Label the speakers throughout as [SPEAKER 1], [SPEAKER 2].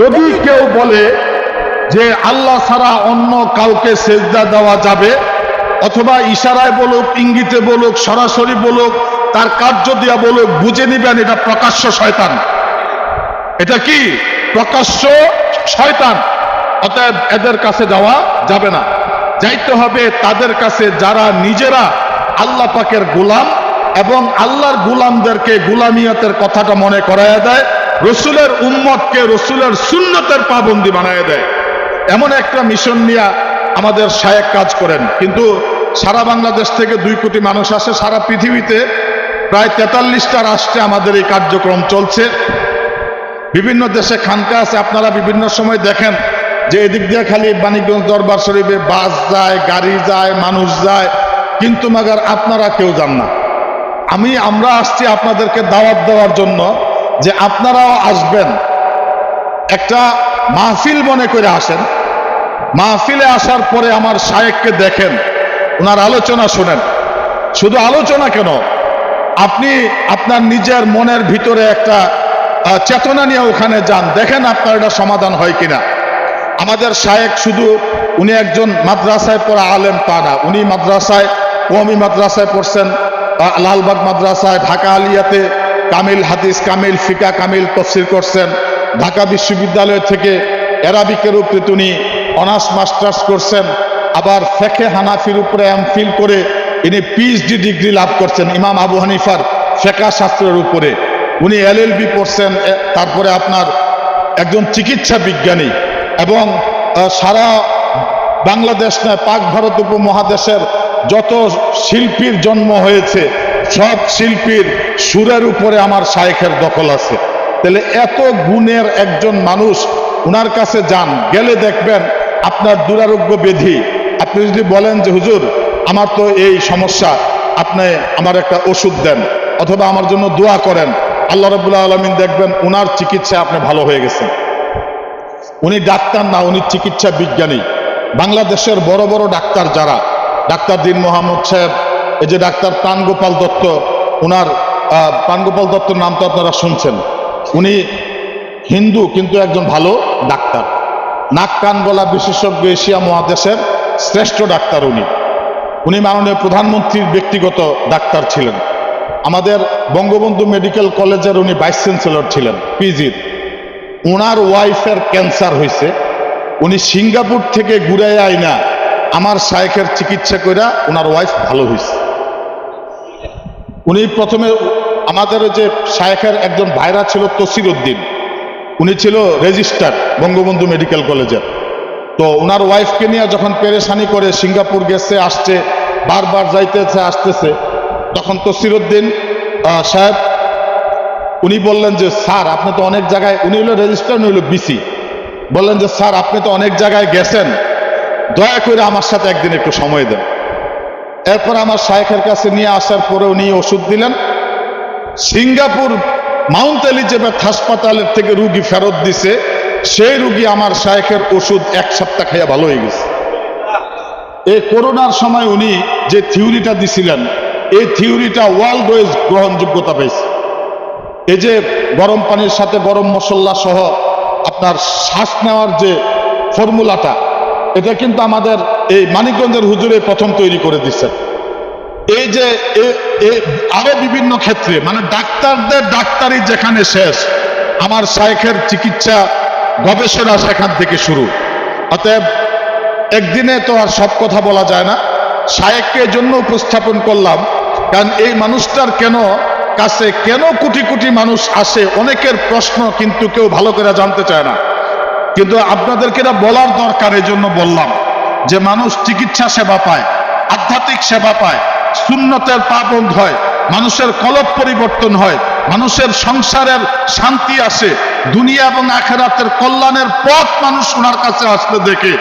[SPEAKER 1] যদি কেউ বলে যে আল্লাহ ছাড়া অন্য কাউকে সেজদা দেওয়া যাবে, অথবা ইশারায় বলুক, ইঙ্গিতে বলুক, সরাসরি বলুক, তার কার্য দিয়া বলুক, বুঝে নিবেন এটা প্রকাশ্য শয়তান। এটা কি? প্রকাশ্য শয়তান। অতএব এদের কাছে যাওয়া যাবে না। যাইতে হবে তাদের কাছে যারা নিজেরা আল্লাহ পাকের গোলাম এবং আল্লাহর গোলামদেরকে গোলামিয়তের কথাটা মনে করাইয়া দেয়। রসুলের উম্মতকে রসুলের সুন্নতের পাবন্দি বানায় দেয়। এমন একটা মিশন নিয়ে আমাদের শায়েক কাজ করেন। কিন্তু সারা বাংলাদেশ থেকে দুই কোটি মানুষ আসে, সারা পৃথিবীতে প্রায় তেতাল্লিশটা রাষ্ট্রে আমাদের এই কার্যক্রম চলছে। বিভিন্ন দেশে খানকা আছে, আপনারা বিভিন্ন সময় দেখেন যে এদিক দিয়ে খালি বাণিজ্যগঞ্জ দরবার শরীফে বাস যায়, গাড়ি যায়, মানুষ যায়, কিন্তু মাগার আপনারা কেউ যান না। আমি, আমরা আসছি আপনাদেরকে দাওয়াত দেওয়ার জন্য। যে আপনারাও আসবেন। একটা মাহফিল মনে করে আসেন। মাহফিলে আসার পরে আমার শায়েককে দেখেন। ওনার আলোচনা শোনেন। শুধু আলোচনা কেন? আপনি আপনার নিজের মনের ভিতরে একটা চেতনা নিয়ে ওখানে যান। দেখেন আপনার এটা সমাধান হয় কিনা। আমাদের শায়েক শুধু উনি একজন মাদ্রাসায় পড়া আলেম তা না। উনি মাদ্রাসায়, কওমি মাদ্রাসায় পড়ছেন লালবাগ মাদ্রাসায়, ঢাকা আলিয়াতে কামিল হাদিস, কামিল ফিকা, কামিল তফসির করছেন। ঢাকা বিশ্ববিদ্যালয় থেকে অ্যারাবিকের উপরে তিনি অনার্স, মাস্টার্স করছেন। আবার ফেকে হানাফির উপরে এমফিল করে ইনি পিএইচডি ডিগ্রি লাভ করছেন, ইমাম আবু হানিফার ফেকা শাস্ত্রের উপরে। উনি এল এলএলবি পড়ছেন তারপরে আপনার একজন চিকিৎসা বিজ্ঞানী এবং সারা বাংলাদেশ নয়, পাক ভারত উপমহাদেশের যত শিল্পীর জন্ম হয়েছে, সব শিল্পীর সুরের উপরে আমার শায়েখের দখল আছে। তাহলে এত গুণের একজন মানুষ উনার কাছে যান গেলে দেখবেন আপনার দুরারোগ্য বেধি। আপনি যদি বলেন যে হুজুর আমার তো এই সমস্যা আপনি আমার একটা ওষুধ দেন অথবা আমার জন্য দোয়া করেন। আল্লাহ রবুল্লাহ আলমিন দেখবেন উনার চিকিৎসা আপনি ভালো হয়ে গেছেন। উনি ডাক্তার না উনি চিকিৎসা বিজ্ঞানী। বাংলাদেশের বড় বড় ডাক্তার যারা ডাক্তার দিন মোহাম্মদ সাহেব এই যে ডাক্তার প্রাণগোপাল দত্ত আহ, প্রাণগোপাল দত্তর নাম তো আপনারা শুনছেন। উনি হিন্দু, কিন্তু একজন ভালো ডাক্তার। নাক, কান, গলা বিশেষজ্ঞ এশিয়া মহাদেশের শ্রেষ্ঠ ডাক্তার উনি। উনি মাননীয় প্রধানমন্ত্রীর ব্যক্তিগত ডাক্তার ছিলেন। আমাদের বঙ্গবন্ধু মেডিকেল কলেজের উনি ভাইস চ্যান্সেলর ছিলেন পিজির ওনার ওয়াইফের ক্যান্সার হয়েছে। উনি সিঙ্গাপুর থেকে ঘুরে আইনা আমার শায়েখের চিকিৎসা কইরা ওনার ওয়াইফ ভালো হয়েছে উনি প্রথমে আমাদের যে শায়েখের একজন ভাইরা ছিল তসির উদ্দিন উনি ছিল রেজিস্টার বঙ্গবন্ধু মেডিকেল কলেজের। তো ওনার ওয়াইফকে নিয়ে যখন পেরেশানি করে সিঙ্গাপুর গেছে, আসছে, বারবার যাইতেছে, আসতেছে, তখন তসির উদ্দিন সাহেব, উনি বললেন যে, স্যার, আপনি তো অনেক জায়গায় উনি হলো রেজিস্টার, উনি হলো বিসি। বললেন যে, স্যার, আপনি তো অনেক জায়গায় গেছেন। দয়া করে আমার সাথে একদিন একটু সময় দেন। এরপর আমার শায়েখের কাছে নিয়ে আসার পরে উনি ওষুধ দিলেন। সিঙ্গাপুর মাউন্ট এলিজাবেথ হাসপাতালের থেকে রুগী ফেরত দিছে। সেই রুগী আমার শায়েখের ওষুধ এক সপ্তাহ খাইয়া ভালো হয়ে গেছে। এই করোনার সময় উনি যে থিওরিটা দিছিলেন, এই থিওরিটা ওয়ার্ল্ড ওয়েজ গ্রহণযোগ্যতা পেয়েছে। এই যে গরম পানির সাথে গরম মশলা সহ আপনার শ্বাস নেওয়ার যে ফর্মুলাটা, এটা কিন্তু আমাদের এই মানিকগঞ্জের হুজুরে প্রথম তৈরি করে দিচ্ছেন। এই যে আরও বিভিন্ন ক্ষেত্রে মানে ডাক্তারদের ডাক্তারি যেখানে শেষ, আমার শায়েখের চিকিৎসা গবেষণা সেখান থেকে শুরু। অতএব, একদিনে তো আর সব কথা বলা যায় না। শায়েককে জন্য উপস্থাপন করলাম, কারণ এই মানুষটার কেন কাছে কেন কোটি কোটি মানুষ আসে, অনেকের প্রশ্ন কিন্তু কেউ ভালো করে জানতে চায় না। কিন্তু আপনাদেরকে বলার দরকার, এই জন্য বললাম যে, মানুষ চিকিৎসা সেবা পায়, আধ্যাত্মিক সেবা পায় শূন্যতের পাবন্ধ হয়, মানুষের কলব পরিবর্তন হয়, মানুষের সংসারের শান্তি আসে, দুনিয়া এবং আখেরাতের কল্যাণের পথ মানুষ ওনার কাছে আসতে দেখে।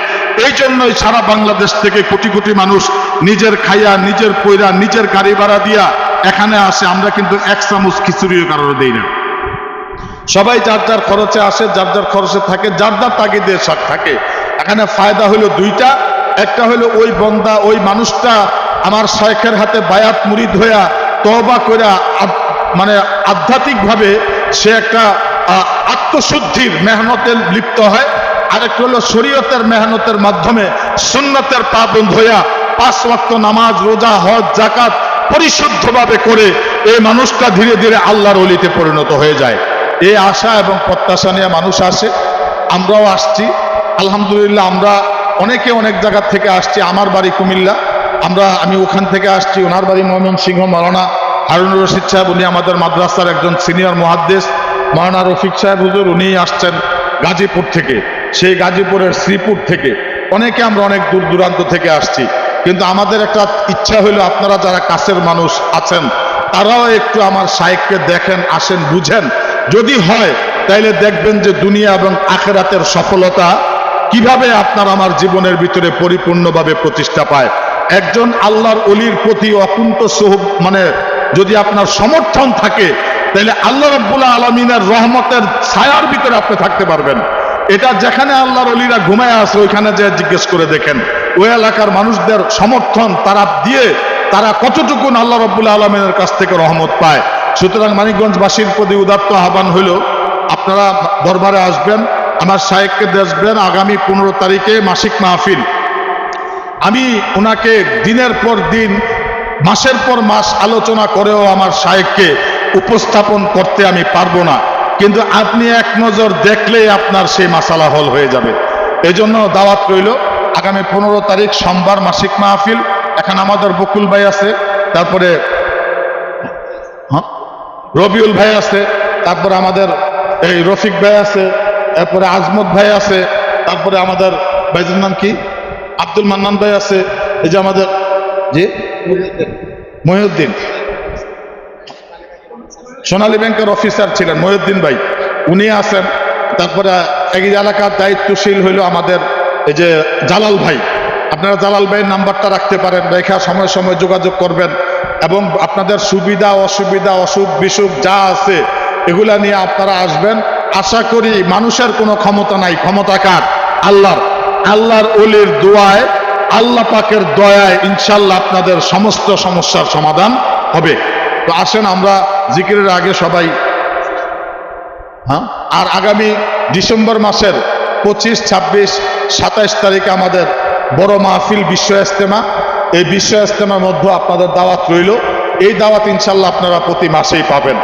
[SPEAKER 1] এই জন্যই সারা বাংলাদেশ থেকে কোটি কোটি মানুষ নিজের খাইয়া নিজের পয়রা, নিজের গাড়ি ভাড়া দিয়া এখানে আসে, আমরা কিন্তু এক চামচ খিচুড়িও কারোর দেই না। সবাই যার যার খরচে আসে, যার যার খরচে থাকে, যার যার তাগিদে থাকে। এখানে ফায়দা হলো দুইটা, একটা হলো ওই বন্দা, ওই মানুষটা আমার শেখের হাতে বায়াত মুরিদ হইয়া তবা করে মানে আধ্যাত্মিকভাবে সে একটা আত্মশুদ্ধির মেহনতে লিপ্ত হয়। আরেকটা হলো শরীয়তের মেহনতের মাধ্যমে সুন্নতের পাবন্দ হইয়া পাঁচ ওয়াক্ত নামাজ, রোজা, হজ জাকাত পরিশুদ্ধভাবে করে এই মানুষটা ধীরে ধীরে আল্লাহর অলিতে পরিণত হয়ে যায়। এই আশা এবং প্রত্যাশা নিয়ে মানুষ আসে। আমরাও আসছি। আলহামদুলিল্লাহ আমরা অনেকে অনেক জায়গা থেকে আসছি। আমার বাড়ি কুমিল্লা। আমরা, আমি ওখান থেকে আসছি, ওনার বাড়ি মোহাম্মদ সিংহ মারানা। হারুনুর রশিদ সাহেব, উনি আমাদের মাদ্রাসার একজন সিনিয়র মহাদ্দেশ। মারানা রফিক সাহেব হুজুর উনি আসছেন গাজীপুর থেকে। সেই গাজীপুরের শ্রীপুর থেকে। অনেকে আমরা অনেক দূর দূরান্ত থেকে আসছি। কিন্তু আমাদের একটা ইচ্ছা হলো আপনারা যারা কাছের মানুষ আছেন, তারাও একটু আমার সাহেবকে দেখেন, আসেন, বুঝেন। যদি হয়, তাইলে দেখবেন যে দুনিয়া এবং আখেরাতের সফলতা কীভাবে আপনার আমার জীবনের ভিতরে পরিপূর্ণভাবে প্রতিষ্ঠা পায়। একজন আল্লাহর অলির প্রতি অকুণ্ঠ সহ মানে যদি আপনার সমর্থন থাকে, তাহলে আল্লাহ রব্বুল্লাহ আলমিনের রহমতের ছায়ার ভিতরে আপনি থাকতে পারবেন। এটা যেখানে আল্লাহর অলিরা ঘুমায় আছে, ওইখানে যে জিজ্ঞেস করে দেখেন। ওই এলাকার মানুষদের সমর্থন তারা দিয়ে তারা কতটুকুন আল্লাহ রব্বুল্লাহ আলমিনের কাছ থেকে রহমত পায়। সুতরাং মানিকগঞ্জবাসীর প্রতি উদাত্ত আহ্বান হইল, আপনারা দরবারে আসবেন, আমার সাহেবকে দেখবেন, আগামী পনেরো তারিখে মাসিক মাহফিল। আমি ওনাকে দিনের পর দিন, মাসের পর মাস আলোচনা করেও আমার সাহেবকে উপস্থাপন করতে আমি পারব না। কিন্তু আপনি এক নজর দেখলেই আপনার সেই মাসালা হল হয়ে যাবে। এই জন্য দাওয়াত রইল, আগামী পনেরো তারিখ সোমবার মাসিক মাহফিল, এখন আমাদের বকুল ভাই আছে, তারপরে হ্যাঁ? রবিউল ভাই আছে, তারপরে আমাদের এই রফিক ভাই আছে, তারপরে আজমত ভাই আছে, তারপরে আমাদের ভাইজের নাম কি? আব্দুল মান্নান ভাই আছে, এই যে আমাদের জি? মহিউদ্দিন। সোনালী ব্যাংকের অফিসার ছিলেন, মহিউদ্দিন ভাই। উনি আছেন, তারপরে এই এলাকার দায়িত্বশীল হইল আমাদের এই যে জালাল ভাই। আপনারা জালাল ভাইয়ের নাম্বারটা রাখতে পারেন, রেখা সময় সময় যোগাযোগ করবেন এবং আপনাদের সুবিধা, অসুবিধা, অসুখ বিসুখ যা আছে, এগুলা নিয়ে আপনারা আসবেন। আশা করি মানুষের কোনো ক্ষমতা নাই। ক্ষমতা কার? আল্লাহর। আল্লাহর অলির দোয়ায়, আল্লাহ পাকের দয়ায় ইনশাল্লাহ আপনাদের সমস্ত সমস্যার সমাধান হবে। তো আসেন আমরা জিকিরের আগে সবাই হ্যাঁ? আর আগামী ডিসেম্বর মাসের পঁচিশ, ছাব্বিশ, সাতাইশ তারিখে আমাদের বড় মাহফিল বিশ্ব ইস্তেমা এই বিশ্ব ইস্তেমার মধ্যে আপনাদের দাওয়াত রইল। এই দাওয়াত ইনশাল্লাহ আপনারা প্রতি মাসেই পাবেন।